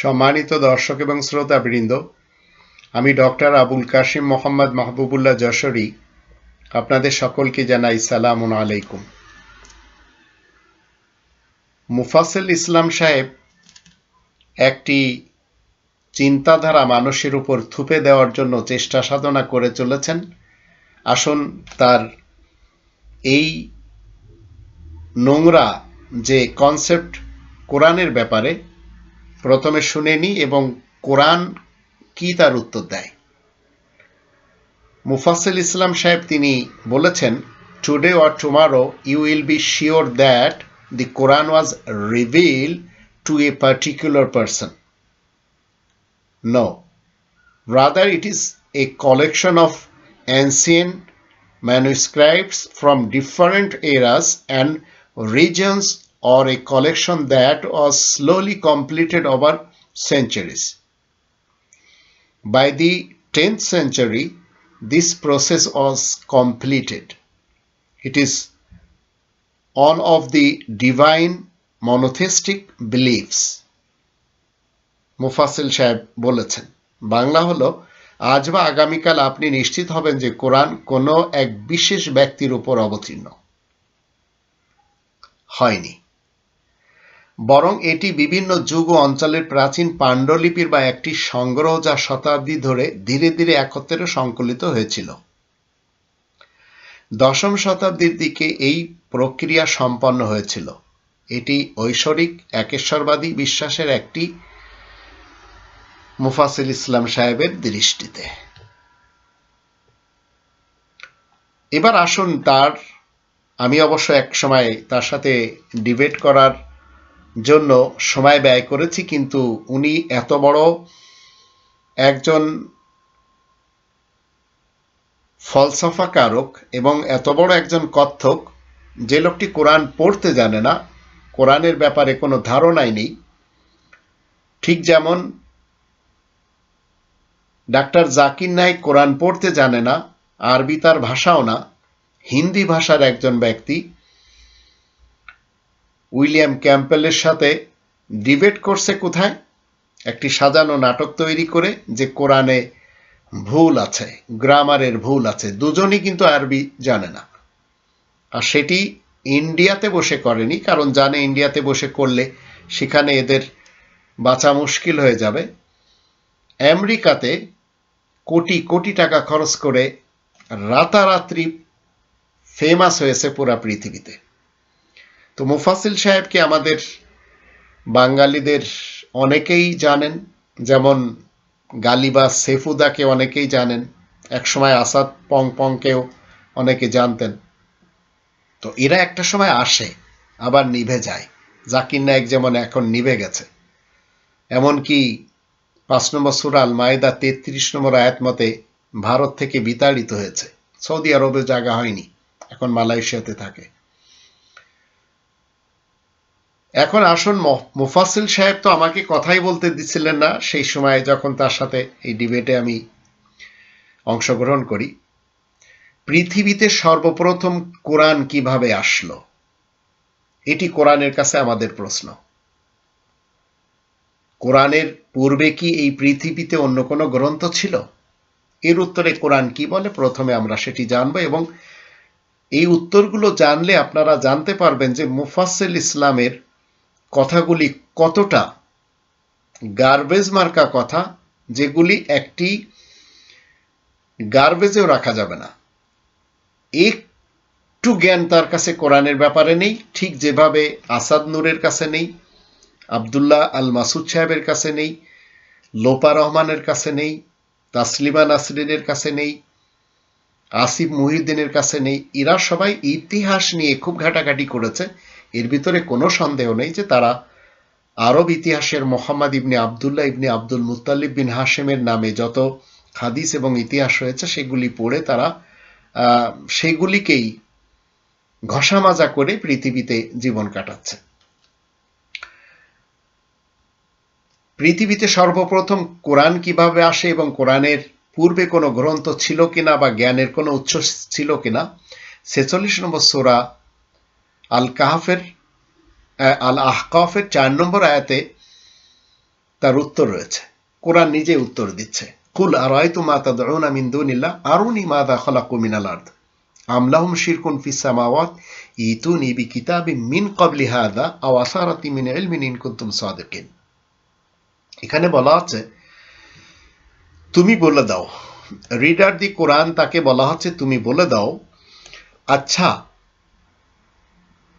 সম্মানিত দর্শক এবং শ্রোতাবৃন্দ, আমি ডক্টর আবুল কাশিম মোহাম্মদ মাহবুবুল্লাহ যশোরী আপনাদের সকলকে জানাই সালাম আলাইকুম। মুফাসেল ইসলাম সাহেব একটি চিন্তাধারা মানুষের উপর থুপে দেওয়ার জন্য চেষ্টা সাধনা করে চলেছেন। আসুন তার এই নোংরা যে কনসেপ্ট কোরআনের ব্যাপারে প্রথমে শুনে নিই এবং কোরআন কি তার উত্তর দেয়? মুফাসিল ইসলাম সাহেব তিনি বলেছেন today or tomorrow you will be sure that the Quran was reveal to a particular person no rather it is a collection of ancient manuscripts from different eras and regions or a collection that was slowly completed over centuries. By the 10th century, this process was completed. It is one of the divine monotheistic beliefs. Mufassil সাহেব বলেছেন বাংলা হলো আজ বা আগামীকাল আপনি নিশ্চিত হবেন যে কোরআন কোনো এক বিশেষ ব্যক্তির উপর অবতীর্ণ হয়নি বরং এটি বিভিন্ন যুগ ও অঞ্চলের প্রাচীন পাণ্ডুলিপির বা একটি সংগ্রহ যা শতাব্দী ধরে ধীরে ধীরে একত্রে সংকলিত হয়েছিল। দশম শতাব্দীর দিকে এই প্রক্রিয়া সম্পন্ন হয়েছিল। এটি ঐশ্বরিক একেশ্বরবাদী বিশ্বাসের একটি মুফাসিল ইসলাম সাহেবের দৃষ্টিতে। এবার আসুন তার, আমি অবশ্য এক সময় তার সাথে ডিবেট করার জন্য সময় ব্যয় করেছি, কিন্তু উনি এত বড় একজন ফলসফাকারক এবং এত বড় একজন কত্থক যে লোকটি কোরআন পড়তে জানে না, কোরআনের ব্যাপারে কোনো ধারণাই নেই। ঠিক যেমন ডাক্তার জাকির নাইক কোরআন পড়তে জানে না, আরবি তার ভাষাও না, হিন্দি ভাষার একজন ব্যক্তি উইলিয়াম ক্যাম্পেলের সাথে ডিবেট করছে কোথায়? একটি সাজানো নাটক তৈরি করে যে কোরআনে ভুল আছে, গ্রামারের ভুল আছে, দুজনই কিন্তু আরবি জানে না। আর সেটি ইন্ডিয়াতে বসে করেনি, কারণ জানে ইন্ডিয়াতে বসে করলে সেখানে এদের বাঁচা মুশকিল হয়ে যাবে। আমেরিকাতে কোটি কোটি টাকা খরচ করে রাতারাত্রি ফেমাস হয়েছে পুরা পৃথিবীতে। তো মুফাসিল সাহেবকে আমাদের বাঙালিদের অনেকেই জানেন, যেমন গালিবা সেফুদাকে অনেকেই জানেন, একসময় আসাদ পং পংকেও অনেকে জানতেন। তো এরা একটা সময় আসে, আবার নিভে যায়। জাকির নায়ক যেমন এখন নিভে গেছে। এমনকি পাঁচ নম্বর সুরাল মায়েদা তেত্রিশ নম্বর আয়াত মতে ভারত থেকে বিতাড়িত হয়েছে। সৌদি আরবে জায়গা হয়নি, এখন মালয়েশিয়াতে থাকে। এখন আসুন মুফাসিল সাহেব তো আমাকে কথাই বলতে দিচ্ছিলেন না। সেই সময় যখন তার সাথে এই ডিবেটে আমি অংশগ্রহণ করি, পৃথিবীতে সর্বপ্রথম কোরআন কীভাবে আসলো? এটি কোরআনের কাছে আমাদের প্রশ্ন। কোরআনের পূর্বে কি এই পৃথিবীতে অন্য কোনো গ্রন্থ ছিল? এর উত্তরে কোরআন কি বলে? প্রথমে আমরা সেটি জানব এবং এই উত্তরগুলো জানলে আপনারা জানতে পারবেন যে মুফাসেল ইসলামের কথাগুলি কতটা গার্বেজ মার্কা কথা, যেগুলি একটি গার্বেজেও রাখা যাবে না। একটু জ্ঞান তার কাছে কোরআনের ব্যাপারে নেই, ঠিক যেভাবে আসাদ নূরের কাছে নেই, আবদুল্লাহ আল মাসুদ সাহেবের কাছে নেই, লোপা রহমানের কাছে নেই, তাসলিমা নাসরিনের কাছে নেই, আসিফ মুহিউদ্দিনের কাছে নেই, এরা সবাই ইতিহাস নিয়ে খুব ঘাটাঘাটি করেছে। এর ভিতরে কোনো সন্দেহ নেই যে তারা আরব ইতিহাসের মোহাম্মদ ইবনে আবদুল্লাহ ইবনে আব্দুল মুতালিব বিন হাশেমের নামে যত হাদিস এবং ইতিহাস রয়েছে সেগুলি পড়ে তারা সেগুলিকেই ঘষামাজা করে পৃথিবীতে জীবন কাটাচ্ছে। পৃথিবীতে সর্বপ্রথম কোরআন কীভাবে আসে এবং কোরআনের পূর্বে কোনো গ্রন্থ ছিল কিনা বা জ্ঞানের কোনো উৎস ছিল কিনা, ছেচল্লিশ নম্বর সোরা আল কাহাফের আল আহকাফের চার নম্বর আয়াতে তার উত্তর রয়েছে। কোরআন নিজে উত্তর দিচ্ছে। কুল আরাইতু মা তাদউনা মিন দুনিল্লাহ, আরুনি মাযা খালাকু মিনাল আরদ। আম লাহুম শিরকুন ফিস সামাওয়াত ইতুনি বিকিতাবিন মিন ক্বাবলি হাযা, আও আসারাতি মিন ইলমিন ইন কুনতুম সাদিকিন। এখানে বলা আছে, তুমি বলে দাও। রিডার দি কোরআন তাকে বলা হচ্ছে, তুমি বলে দাও আচ্ছা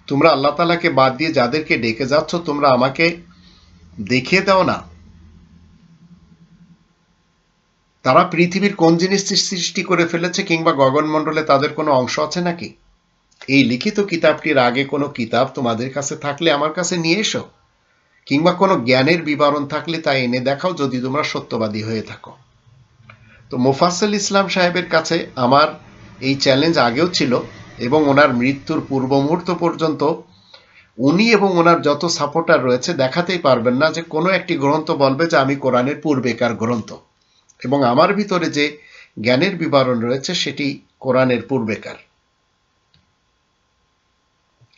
তোমরা আল্লাহ তালাকে বাদ দিয়ে যাদেরকে ডেকে যাচ্ছ, তোমরা আমাকে দেখিয়ে দাও না। তারা পৃথিবীর কোন জিনিস সৃষ্টি করে ফেলেছে কিংবা গগনমণ্ডলে তাদের কোনো অংশ আছে নাকি? এই লিখিত কিতাবটির আগে কোনো কিতাব তোমাদের কাছে থাকলে আমার কাছে নিয়ে এসো, কিংবা কোনো জ্ঞানের বিবরণ থাকলে তা এনে দেখাও যদি তোমরা সত্যবাদী হয়ে থাকো। তো মোফাসল ইসলাম সাহেবের কাছে আমার এই চ্যালেঞ্জ আগেও ছিল। এবং ওনার মৃত্যুর পূর্ব মুহূর্ত পর্যন্ত উনি এবং ওনার যত সাপোর্টার রয়েছে দেখাতেই পারবেন না যে কোনো একটি গ্রন্থ বলবে যে আমি কোরআনের পূর্বেকার গ্রন্থ। এবং আমার ভিতরে যে জ্ঞানের বিবরণ রয়েছে সেটি কোরআনের পূর্বেকার।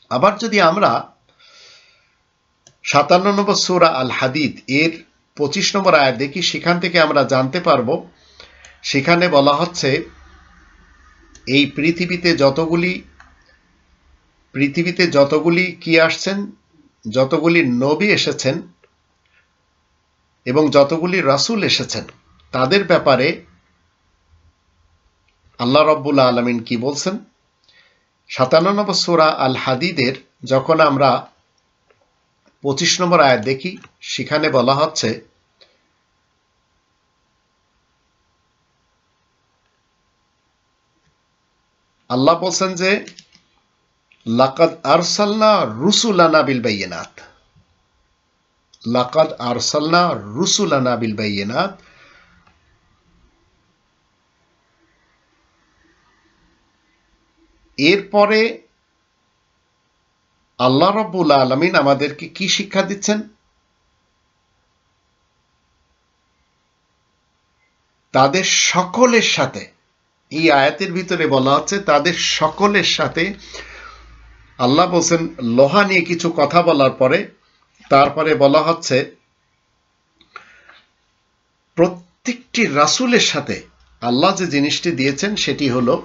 আবার যদি আমরা সাতান্ন নম্বর সুরা আল হাদিদ এর পঁচিশ নম্বর আয়াত দেখি, সেখান থেকে আমরা জানতে পারব, সেখানে বলা হচ্ছে এই পৃথিবীতে যতগুলি পৃথিবীতে যতগুলি কি আসছেন, যতগুলি নবী এসেছেন এবং যতগুলি রাসুল এসেছেন, তাদের ব্যাপারে আল্লাহ রব্বুল আলমিন কি বলছেন? সাতান্ন নম্বর সুরা আল হাদিদের যখন আমরা পঁচিশ নম্বর আয়াত দেখি, সেখানে বলা হচ্ছে আল্লাহ বলছেন যে, লাকাদ আরসাল্লা রুসুলানা বিল বাইনাত লাকাদ আরসাল্লা রুসুলানা বিল বাইনাত এরপরে আল্লাহ রব্বুল আলমিন আমাদেরকে কি শিক্ষা দিচ্ছেন? তাদের সকলের সাথে এই আয়াতের ভিতরে বলা হচ্ছে, তাদের সকলের সাথে আল্লাহ বলছেন, লোহা নিয়ে কিছু কথা বলার পরে, তারপরে বলা হচ্ছে, প্রত্যেকটি রাসুলের সাথে আল্লাহ যে জিনিসটি দিয়েছেন সেটি হলো,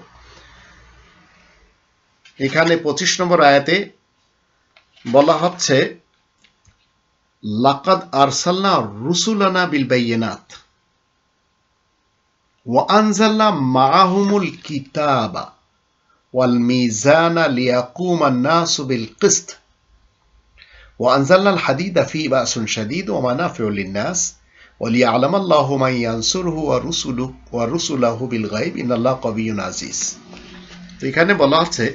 এখানে পঁচিশ নম্বর আয়াতে বলা হচ্ছে, লাকাদ আরসাল্লা রুসুলানা বিল বাইনাত وأنزلنا معهم الكتاب والميزان ليقوم الناس بالقسط وأنزلنا الحديد فيه بأس شديد ومنافع للناس وليعلم الله من ينصره ورسله ورسله بالغيب إن الله قوي عزيز এখানে বলা আছে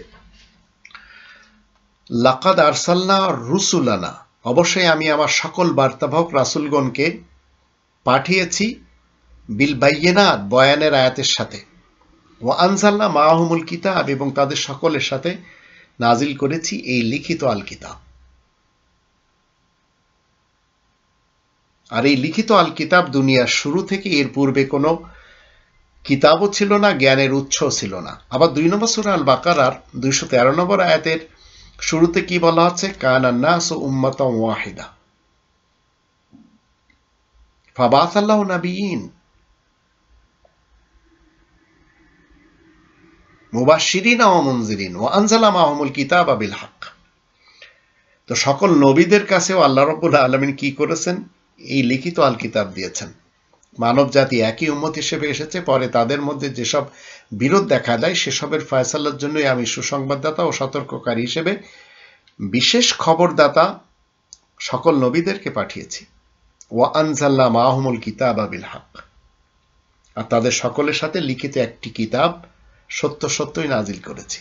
লাকাদ আরসাল্লা রুসুলানা অবশ্যই আমি আমার সকল বার্তাবাহক রাসুলগণকে পাঠিয়েছি বিল বাইয়েনাত বয়ানের আয়াতের সাথে। ও আনসাল্লা মাহমুল কিতাব এবং তাদের সকলের সাথে নাজিল করেছি এই লিখিত আল কিতাব আর এই লিখিত আল কিতাব দুনিয়ার শুরু থেকে এর পূর্বে কোনো কিতাবও ছিল না, জ্ঞানের উৎস ছিল না। আবার দুই নম্বর সুরা আল বাকারার দুইশো তেরো নম্বর আয়াতের শুরুতে কি বলা হচ্ছে? কানান্নাস উম্মত ওয়াহিদা। ফাবাস আল্লাহ নাবিয়িন মুবাশিরিন ও মঞ্জিরিন ও আনজালা মাহমুল কিতাব আবিল হক। তো সকল নবীদের কাছেও আল্লাহ রব্বুল আলমিন কি করেছেন? এই লিখিত আল কিতাব দিয়েছেন। মানব জাতি একই উম্মত হিসেবে এসেছে, পরে তাদের মধ্যে যেসব বিরোধ দেখা দেয় সেসবের ফয়সালার জন্যই আমি সুসংবাদদাতা ও সতর্ককারী হিসেবে বিশেষ খবরদাতা সকল নবীদেরকে পাঠিয়েছি। ও আনজাল্লা মাহমুল কিতাব আবিল হক। আর তাদের সকলের সাথে লিখিত একটি কিতাব সত্য সত্যই নাজিল করেছি।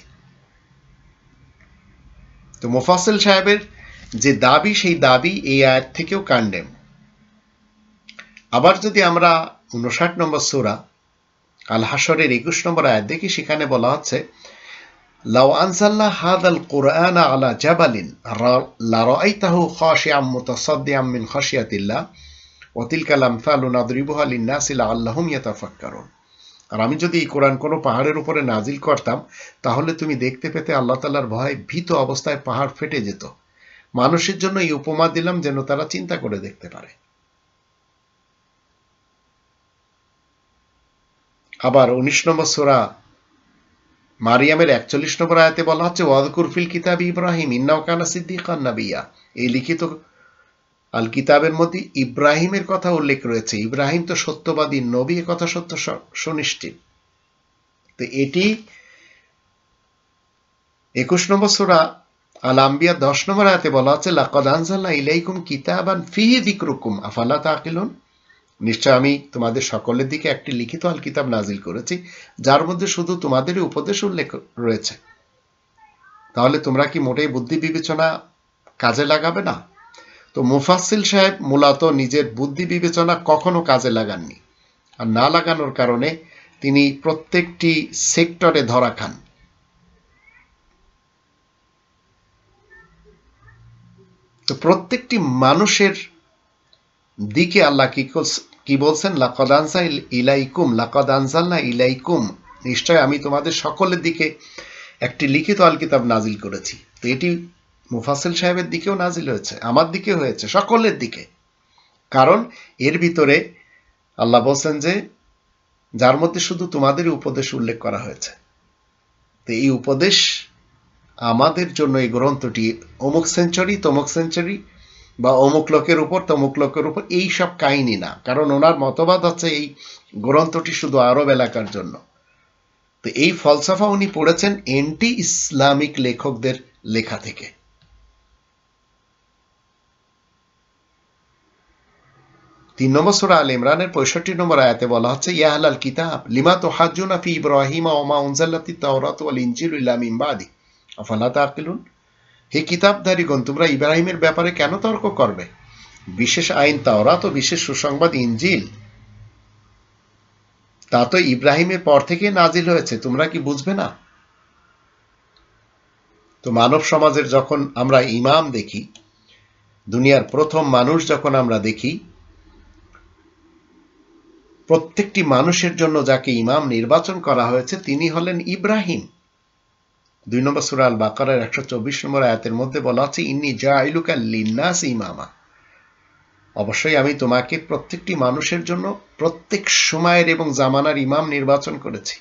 তো মোফাসেল সাহেবের যে দাবি, সেই দাবি এই আয়াত থেকেও কাণ্ডেম আবার যদি আমরা উনষাট নম্বর সুরা আল হাসরের একুশ নম্বর আয়াত দেখি, সেখানে বলা হচ্ছে, লাউ আনসাল্লাহ হাদ আল কোরআন আলা জাবালিন লারাইতাহু খাশিআম মুতাসাদ্দিআম মিন খাশিয়াতিল্লাহ, ওয়া তিলকাল আমসালু নাদরিবুহা লিন-নাসি লাআল্লাহুম ইয়াতাফাক্কারুন। আর আমি যদি এই কোরআন কোনো পাহাড়ের উপরে নাজিল করতাম, তাহলে তুমি দেখতে পেতে আল্লাহ তাল্লার ভয় ভীত অবস্থায় পাহাড় ফেটে যেত। মানুষের জন্য এই উপমা দিলাম যেন তারা চিন্তা করে দেখতে পারে। আবার উনিশ নম্বর সোরা মারিয়ামের একচল্লিশ নম্বর আয়াতে বলা হচ্ছে ওয়াদকুরফিল কিতাব ইব্রাহিম ইন্নাউকানা সিদ্দিকান নাবিয়া। এই লিখিত আল কিতাবের মধ্যে ইব্রাহিমের কথা উল্লেখ রয়েছে। ইব্রাহিম তো সত্যবাদী, নবী কথা সত্য সুনিশ্চিত। তো এটি একুশ নম্বর সুরা আল আম্বিয়া দশ নম্বর আয়াতে বলা হচ্ছে লাকদ আনজাল্লাহ ইলাইকুম কিতাবান ফিহি যিকরুকুম আফালা তাকিলুন? নিশ্চয় আমি তোমাদের সকলের দিকে একটি লিখিত আল কিতাব নাজিল করেছি, যার মধ্যে শুধু তোমাদেরই উপদেশ উল্লেখ রয়েছে। তাহলে তোমরা কি মোটেই বুদ্ধি বিবেচনা কাজে লাগাবে না? তো মুফাসিল সাহেব মূলত নিজের বুদ্ধি বিবেচনা কখনো কাজে লাগাননি আর না লাগানোর কারণে তিনি প্রত্যেকটি সেক্টরে ধরা খান। তো প্রত্যেকটি মানুষের দিকে আল্লাহ কি কি বলছেন? লাকদানসা ইলাইকুম লাকদানসাল্লা ইলাইকুম। নিশ্চয় আমি তোমাদের সকলের দিকে একটি লিখিত আল কিতাব নাজিল করেছি। তো এটি মুফাসিল সাহেবের দিকেও নাজিল হয়েছে, আমার দিকে হয়েছে, সকলের দিকে। কারণ এর ভিতরে আল্লাহ বলছেন যে, যার মধ্যে শুধু তোমাদের উপদেশ উল্লেখ করা হয়েছে। তো এই উপদেশ আমাদের জন্য এই গ্রন্থটি অমুক সেঞ্চুরি তমুক সেঞ্চুরি বা অমুক লোকের উপর, তমুক লোকের উপর, এই সব কাহিনী না। কারণ ওনার মতবাদ হচ্ছে এই গ্রন্থটি শুধু আরব এলাকার জন্য। তো এই ফলসফা উনি পড়েছেন এন্টি ইসলামিক লেখকদের লেখা থেকে। তিন নম্বর সুরা আল ইমরানের পঁয়ষট্টি নম্বর আয়াতে বলা হচ্ছে ইয়াহলাল কিতাব, লিমা তো হাজুনা ফি ইব্রাহিমা ওমা উনজাল্লাতি তাওরাত ওয়াল ইনজিল ইল্লা মিন বাদি? আফালা তাকিলুন হে কিতাবধারীগণ তোমরা ইব্রাহিমের ব্যাপারে কেন তর্ক করবে? বিশেষ আইন তাওরাত ও বিশেষ সুসংবাদ ইনজিল? তা তো ইব্রাহিমের পর থেকে নাজিল হয়েছে, তোমরা কি বুঝবে না? তো মানব সমাজের যখন আমরা ইমাম দেখি, দুনিয়ার প্রথম মানুষ যখন আমরা দেখি প্রত্যেকটি মানুষের জন্য যাকে ইমাম নির্বাচন করা হয়েছে, তিনি হলেন ইব্রাহিম। দুই নম্বর সুরা আল বাকারের একশো চব্বিশ নম্বর আয়াতের মধ্যে বলা আছে, ইন্নি জাইলুকা লিন্নাস ইমামা। অবশ্যই আমি তোমাকে প্রত্যেকটি মানুষের জন্য প্রত্যেক সময়ের এবং জামানার ইমাম নির্বাচন করেছি।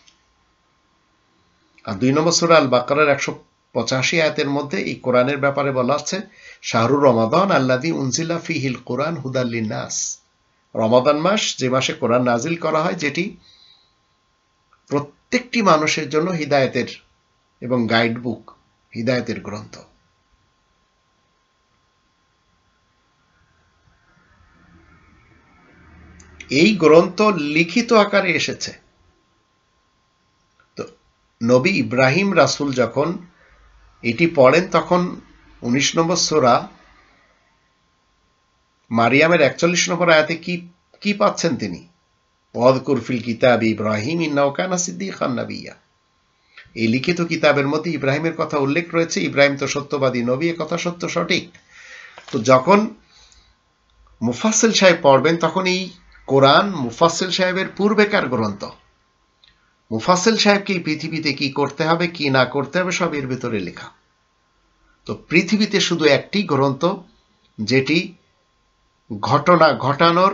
আর দুই নম্বর সুরা আল বাকারের একশো পঁচাশি আয়াতের মধ্যে এই কোরআনের ব্যাপারে বলা আছে, শাহরুর রমাদান আল্লাদি উনজিলা ফিহিল কোরআন হুদাল্লিনাস রমাদান মাস যে মাসে কোরআন নাজিল করা হয়, যেটি প্রত্যেকটি মানুষের জন্য হিদায়তের এবং গাইড বুক হিদায়তের গ্রন্থ। এই গ্রন্থ লিখিত আকারে এসেছে। তো নবী ইব্রাহিম রাসুল যখন এটি পড়েন, তখন উনিশ নম্বর সোরা মারিয়ামের একচল্লিশ নম্বর আয়াতে কি কি পাচ্ছেন তিনি? পদ কুরফিল কিতাব ইব্রাহিম ইন্নাউকানা সিদ্দিকান নাবিয়া। এই লিখিত কিতাবের মধ্যে ইব্রাহিমের কথা উল্লেখ রয়েছে। ইব্রাহিম তো সত্যবাদী, নবী এ কথা সত্য, সঠিক। তো যখন মুফাসিল সাহেব পড়বেন, তখন এই কোরআন মুফাসিল সাহেবের পূর্বেকার গ্রন্থ। মুফাসিল সাহেবকে এই পৃথিবীতে কি করতে হবে, কি না করতে হবে, সব এর ভিতরে লেখা। তো পৃথিবীতে শুধু একটি গ্রন্থ, যেটি ঘটনা ঘটানোর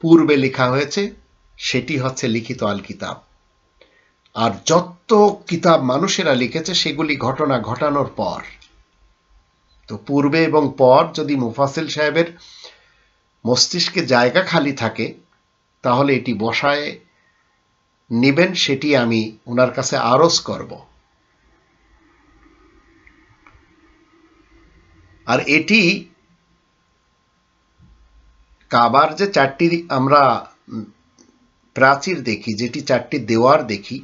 পূর্বে লেখা হয়েছে, সেটি হচ্ছে লিখিত আল কিতাব আর যত কিতাব মানুষেরা লিখেছে, সেগুলি ঘটনা ঘটানোর পর। তো পূর্বে এবং পর যদি মুফাসিল সাহেবের মস্তিষ্কে জায়গা খালি থাকে, তাহলে এটি বসায় নেবেন, সেটি আমি ওনার কাছে আরজ করব। আর এটি কাবার যে চারটি আমরা প্রাচীর দেখি, যেটি চারটি দেওয়ার দেখি,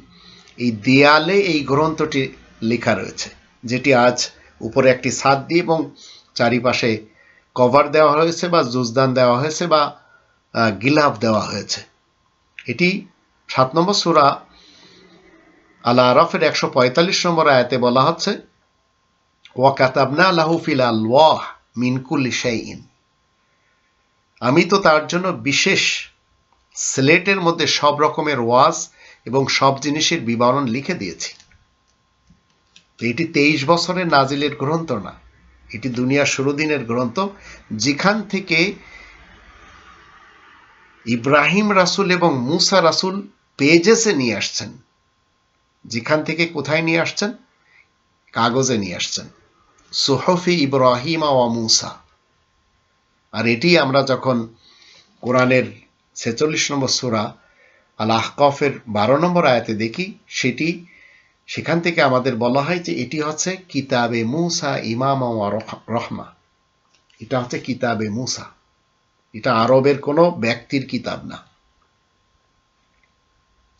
এই দেয়ালে এই গ্রন্থটি লেখা রয়েছে, যেটি আজ উপরে একটি ছাদ দিয়ে এবং চারিপাশে কভার দেওয়া হয়েছে বা জুজদান দেওয়া হয়েছে বা গিলাফ দেওয়া হয়েছে। এটি সাত নম্বর সুরা আল্লাহ আরফের একশো পঁয়তাল্লিশ নম্বর আয়াতে বলা হচ্ছে ওয়াকাতাবনা আল্লাহ মিনকুল শাইইন। আমি তো তার জন্য বিশেষ স্লেটের মধ্যে সব রকমের ওয়াজ এবং সব জিনিসের বিবরণ লিখে দিয়েছি। এটি তেইশ বছরের নাজিলের গ্রন্থ না। এটি দুনিয়ার শুরু দিনের গ্রন্থ। যেখান থেকে ইব্রাহিম রাসুল এবং মুসা রাসুল পেজেসে নিয়ে আসছেন। যেখান থেকে কোথায় নিয়ে আসছেন? কাগজে নিয়ে আসছেন। সোহফি ইব্রাহিমা ওয়া মুসা। আর এটি আমরা যখন কোরআনের ছেচল্লিশ নম্বর সুরা আল আহকফের বারো নম্বর আয়াতে দেখি, সেটি, সেখান থেকে আমাদের বলা হয় যে এটি হচ্ছে কিতাবে মুসা ইমাম রহমা। এটা হচ্ছে কিতাবে মুসা। এটা আরবের কোনো ব্যক্তির কিতাব না।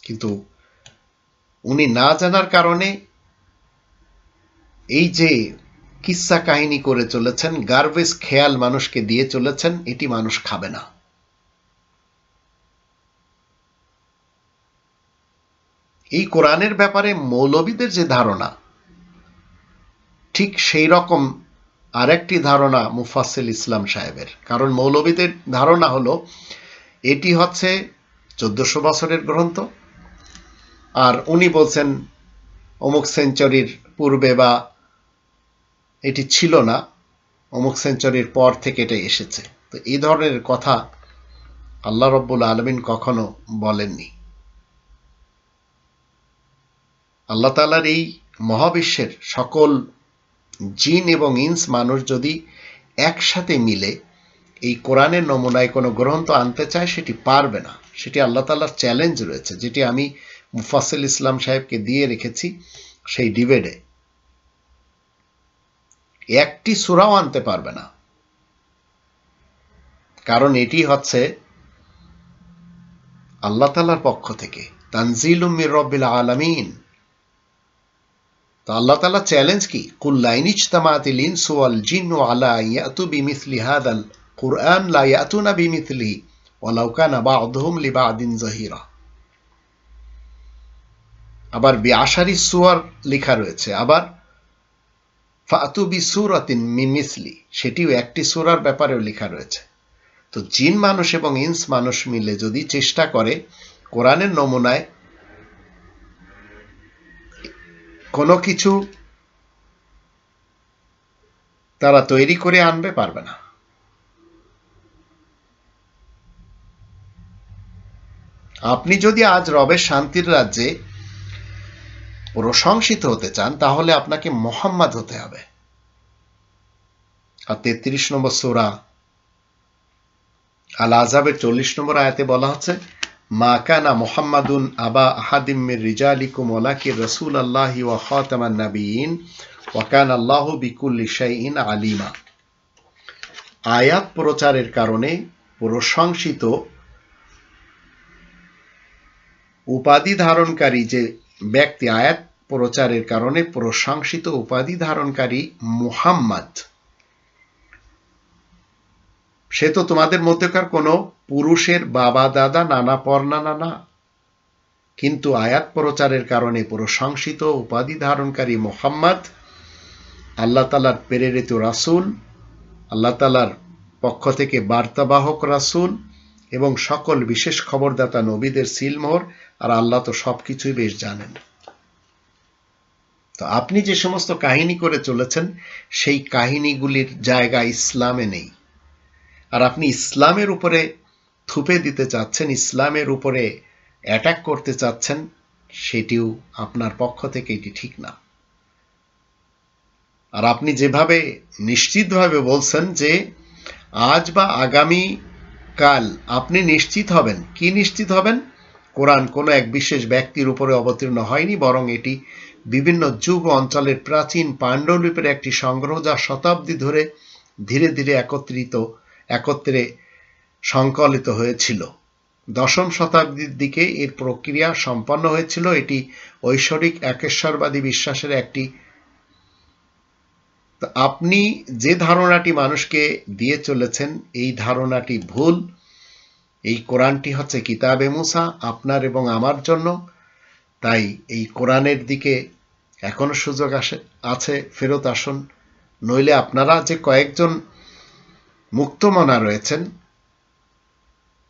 কিন্তু উনি না জানার কারণে এই যে কিসা কাহিনী করে চলেছেন, গার্বেজ খেয়াল মানুষকে দিয়ে চলেছেন, এটি মানুষ খাবে না। এই কোরআনের ব্যাপারে মৌলবীদের যে ধারণা, ঠিক সেই রকম আরেকটি ধারণা মুফাসিল ইসলাম সাহেবের। কারণ মৌলবীদের ধারণা হলো, এটি হচ্ছে চোদ্দশো বছরের গ্রন্থ, আর উনি বলছেন, অমুক সেঞ্চুরির পূর্বে বা এটি ছিল না। অমুক সেঞ্চুরির পর থেকে এটা এসেছে। তো এই ধরনের কথা আল্লাহ রব্বুল আলমিন কখনো বলেননি। আল্লাহ তালার এই মহাবিশ্বের সকল জিন এবং ইন্স মানুষ যদি একসাথে মিলে এই কোরআনের নমুনায় কোনো গ্রন্থ আনতে চায়, সেটি পারবে না। সেটি আল্লাহ তালার চ্যালেঞ্জ রয়েছে, যেটি আমি মুফাসিল ইসলাম সাহেবকে দিয়ে রেখেছি সেই ডিবেডে একটি সুরাও আনতে পারবে না। কারণ এটি হচ্ছে আল্লাহ তালার পক্ষ থেকে। তানজিল উম্মির রব্বিল আলামিন। তো আল্লাহ তালা চ্যালেঞ্জ কি? কুল্লাইন ইজতামাতিল ইনসু ওয়াল জিন্নু আলা ইয়াতু বিমিসলি হাদাল কুরআন লা ইয়াতুনা বিমিসলিহি ওয়ালাউ কানা বা'দুহুম লিবা'দিন যাহিরা। আবার বিআশারি সুয়ার লেখা রয়েছে। আবার ফাতু বি সুরাতিন মিমিসলি সেটিও একটি সুরার ব্যাপারেও লেখা রয়েছে। তো জিন মানুষ এবং ইন্স মানুষ মিলে যদি চেষ্টা করে, কোরআনের নমুনায় কোনো কিছু তারা তৈরি করে আনবে পারবে না। আপনি যদি আজ রবের শান্তির রাজ্যে প্রশংসিত হতে চান, তাহলে আপনাকে মোহাম্মদ হতে হবে। আর তেত্রিশ নম্বর সোরা আল আজাবের চল্লিশ নম্বর আয়াতে বলা হচ্ছে, মা কানা মোহাম্মদুন আবা আহাদিম মির রিজালিকুম ওয়ালাকি রাসূল আল্লাহি ওয়া খাতামান নাবিয়িন ওয়া কানা আল্লাহু বিকুল্লি শাইইন আলিমা। আয়াত প্রচারের কারণে প্রশংসিত উপাধি ধারণকারী যে ব্যক্তি আয়াত প্রচারের কারণে প্রশংসিত উপাধি ধারণকারী মুহাম্মদ। সে তো তোমাদের মধ্যেকার কোনো পুরুষের বাবা, দাদা, নানা পর্নানা না কিন্তু আয়াত প্রচারের কারণে প্রশংসিত উপাধি ধারণকারী মোহাম্মদ আল্লাহ তালার প্রেরিত রাসুল, আল্লাহ তালার পক্ষ থেকে বার্তাবাহক রাসুল এবং সকল বিশেষ খবরদাতা নবীদের সিলমোহর আর আল্লাহ তো সবকিছুই বেশ জানেন। তো আপনি যে সমস্ত কাহিনী করে চলেছেন, সেই কাহিনীগুলির জায়গা ইসলামে নেই। আর আপনি ইসলামের উপরে থুপে দিতে চাচ্ছেন, ইসলামের উপরে অ্যাটাক করতে চাচ্ছেন, সেটিও আপনার পক্ষ থেকে এটি ঠিক না। আর আপনি যেভাবে নিশ্চিতভাবে বলছেন যে আজ বা আগামী কাল আপনি নিশ্চিত হবেন। কি নিশ্চিত হবেন? কোরআন কোনো এক বিশেষ ব্যক্তির উপরে অবতীর্ণ হয়নি, বরং এটি বিভিন্ন যুগ অঞ্চলের প্রাচীন পাণ্ডুলিপির একটি সংগ্রহ যা শতাব্দী ধরে ধীরে ধীরে একত্রিত, একত্রে সংকলিত হয়েছিল। দশম শতাব্দীর দিকে এর প্রক্রিয়া সম্পন্ন হয়েছিল। এটি ঐশ্বরিক একেশ্বরবাদী বিশ্বাসের একটি আপনি যে ধারণাটি মানুষকে দিয়ে চলেছেন, এই ধারণাটি ভুল। এই কোরআনটি হচ্ছে কিতাবে মুসা, আপনার এবং আমার জন্য। তাই এই কোরআনের দিকে এখনও সুযোগ আসে, আছে, ফেরত আসুন। নইলে আপনারা যে কয়েকজন মুক্তমনা রয়েছেন,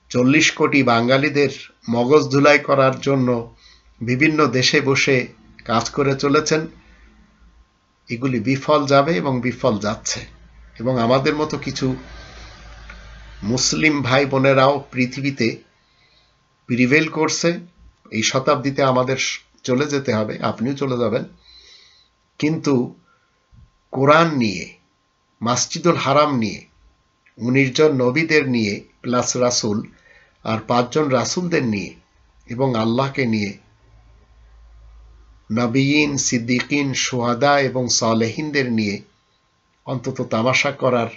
চল্লিশ কোটি বাঙালিদের মগজ ধুলাই করার জন্য বিভিন্ন দেশে বসে কাজ করে চলেছেন, এগুলি বিফল যাবে এবং বিফল যাচ্ছে। এবং আমাদের মতো কিছু মুসলিম ভাই বোনেরাও পৃথিবীতে প্রিভেল করছে। এই শতাব্দীতে আমাদের চলে যেতে হবে, আপনিও চলে যাবেন। কিন্তু কোরআন নিয়ে, মাসজিদুল হারাম নিয়ে, উনিশ জন নবীদের নিয়ে প্লাস রাসূল আর পাঁচজন রাসূলদের নিয়ে এবং আল্লাহকে নিয়ে, নবীন, সিদ্দিকিন, সোহাদা এবং সালেহিনদের নিয়ে অন্তত তামাশা করার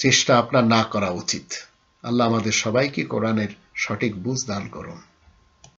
চেষ্টা আপনার না করা উচিত। আল্লাহ আমাদের সবাইকে কোরআনের সঠিক বুঝ দান করুন।